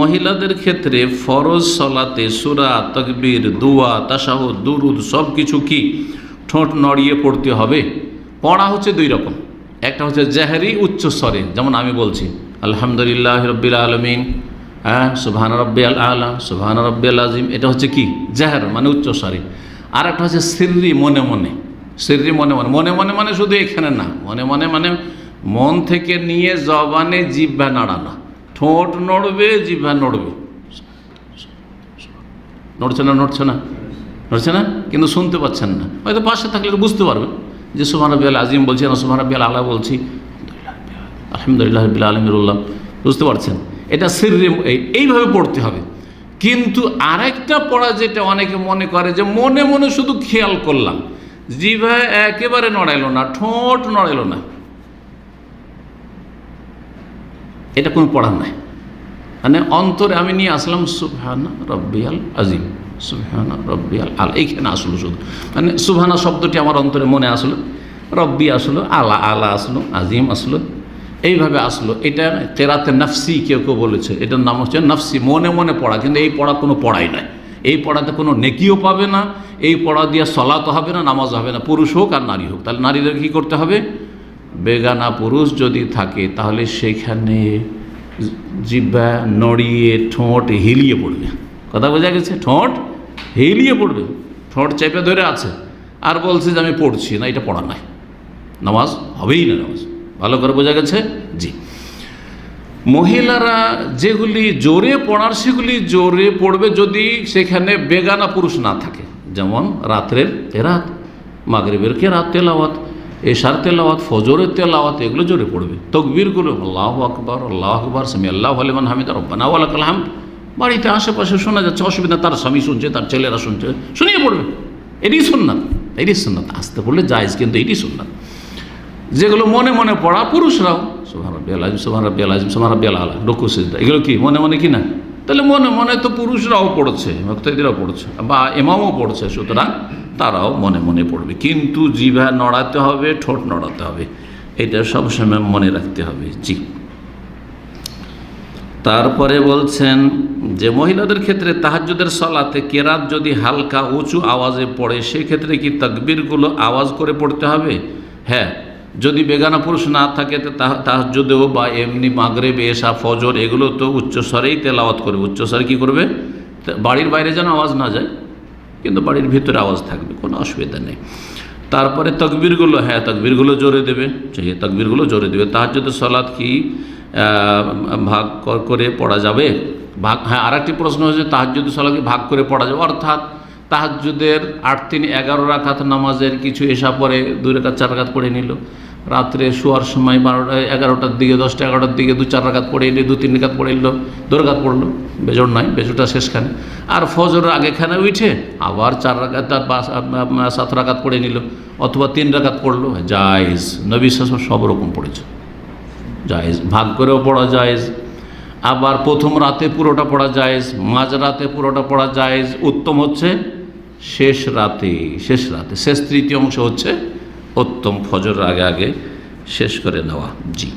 মহিলাদের ক্ষেত্রে ফরজ সলাতে, সুরা, তকবির, দুয়া তাসাহ দুরুদ সব কিছু কি? ঠোঁট নড়িয়ে পড়তে হবে। পড়া হচ্ছে দুই রকম। একটা হচ্ছে জাহেরি উচ্চ স্বরে, যেমন আমি বলছি, আলহামদুলিল্লাহ রব্বিল আলমিন হ্যাঁ সুবহান রব্বি আল আলা সুবহান রব্বি আল আজিম এটা হচ্ছে কি? জাহের মানে উচ্চ স্বরে। আর একটা হচ্ছে সিররি, মনে মনে। সিররি, মনে মনে। মনে মনে মানে শুধু এখানে না। মনে মনে মানে মন থেকে নিয়ে জবানে জিভ্বা নাড়ানো। ঠোঁট নড়বে জিভা নড়বে। নড়ছে না নড়ছে না? নড়ছে না? কিন্তু শুনতে পাচ্ছেন না। হয়তো পাশে থাকলে বুঝতে পারবেন যে সুমান রবি আল আজিম বলছি, না সুমান রবি আল্লাহ বলছি। আলহামদুলিল্লাহ রবিল আলমিরুল্লাহ বুঝতে পারছেন? এটা সিররি এই- এইভাবে পড়তে হবে। কিন্তু আরেকটা পড়া যেটা অনেকে মনে করে যে, মনে মনে শুধু খেয়াল করলাম। জিভা একেবারে নড়াইলো না, ঠোঁট নড়াইলো না। এটা কোনো পড়ার নাই। মানে অন্তরে আমি নিয়ে আসলাম, সুবহানা রব্বিয়াল আজিম, সুবহানা রব্বিয়াল আল এইখানে আসলো শুধু। মানে সুবহানা শব্দটি আমার অন্তরে মনে আসলো, রব্বি আসলো, আলা আলা আসলো, আজিম আসলো। এইভাবে আসলো। এটা তেরাতে নফসি কেউ কেউ বলেছে, এটার নাম হচ্ছে নফসি, মনে মনে পড়া, কিন্তু এই পড়া কোনো পড়াই নাই। এই পড়াতে কোনো নেকিও পাবে না, এই পড়া দিয়ে সলাত হবে না, নামাজ হবে না, পুরুষ হোক আর নারী হোক। তাহলে নারীদের কী করতে হবে? বেগানা পুরুষ যদি থাকে, তাহলে সেখানে জিব্বা নড়িয়ে ঠোঁট হিলিয়ে পড়বে। কথা বোঝা গেছে? ঠোঁট হিলিয়ে পড়বে। ঠোঁট চেপে ধরে আছে। আর বলছে যে আমি পড়ছি না, এটা পড়া নাই নামাজ হবেই না নামাজ। ভালো করে বোঝা গেছে? জি। মহিলারা যেগুলি জোরে পড়ার, সেগুলি জোরে পড়বে যদি সেখানে বেগানা পুরুষ না থাকে। যেমন রাত্রের তেরাত মাগরিবের কেরাত, তেলাওয়াত। এশার তেলাওয়াত, ফজরের তেলাওয়াত, এগুলো জোরে পড়বে। তকবীরগুলো আল্লাহ আকবর আল্লাহ আকবর, সামি আল্লাহ আলিমান হামিদ, রব্বানা ওয়ালা কালাম বাড়িতে আশেপাশে শোনা যাচ্ছে অসুবিধা, তার স্বামী শুনছে, তার ছেলেরা শুনছে, শুনিয়ে পড়বে। এটি শুননাথ এটি শুননাথ আসতে পড়লে যাইজ কিন্তু এটি শুননাথ যেগুলো মনে মনে পড়া পুরুষরাও সোহান রব্বি আলাজিম সোহান রব্বি আলাজিম সোহান রব্বি আল্লাহ রকু, সিজদা, এগুলো কি? মনে মনে কি না? তাহলে মনে মনে তো পুরুষরাও পড়ছে ভক্তদিরাও পড়ছে, বা এমামও পড়ছে, সুতরাং তারাও মনে মনে পড়বে। কিন্তু জিভা নড়াতে হবে, ঠোঁট নড়াতে হবে, এটা সবসময় মনে রাখতে হবে, জি। তারপরে বলছেন যে মহিলাদের ক্ষেত্রে তাহাজ্জুদের সলাতে কেরাত যদি হালকা উঁচু আওয়াজে পড়ে, সেক্ষেত্রে কি তকবিরগুলো আওয়াজ করে পড়তে হবে? হ্যাঁ যদি বেগানা পুরুষ না থাকে, তো তাহাজ্জুদেও বা এমনি মাগরে এসা ফজর এগুলো তো উচ্চস্বরেই তেলাওয়াত করবে। উচ্চস্বরে কী করবে? বাড়ির বাইরে যেন আওয়াজ না যায়, কিন্তু বাড়ির ভিতরে আওয়াজ থাকবে, কোনো অসুবিধা নেই। তারপরে তকবিরগুলো হ্যাঁ তকবিরগুলো জোরে দেবে সেই তকবিরগুলো জোরে দেবে। তাহাজ্জুদের সলাদ কি ভাগ করে পড়া যাবে? ভাগ হ্যাঁ আর একটি প্রশ্ন হচ্ছে তাহাজ্জুদের সলাৎকে ভাগ করে পড়া যাবে? অর্থাৎ তাহাজ্জুদের আট তিন এগারো রাখাত নামাজের কিছু এসা পরে দুই রাখাত, চার রাখাত পড়ে নিল। রাত্রে শোয়ার সময় বারোটা, এগারোটার দিকে, দশটা, এগারোটার দিকে দু চার রাখাত পড়ে নিল দু তিন রাখাত পড়ে নিল, দু রাখাত পড়ল। বেজোর নয় বেজোটা শেষখানে। আর ফজরের আগেখানে উঠে আবার চার রাখাত, তার সাত রাখাত পড়ে নিল, অথবা তিন রাখাত পড়ল। জায়েজ, নবী সব রকম পড়েছে। জায়েজ, ভাগ করেও পড়া জায়েজ। আবার প্রথম রাতে পুরোটা পড়া জায়েজ, মাঝ রাতে পুরোটা পড়া জায়েজ। উত্তম হচ্ছে শেষ রাতে শেষ রাতে, শেষ তৃতীয় অংশ হচ্ছে উত্তম ফজর আগে আগে শেষ করে নেওয়া জি।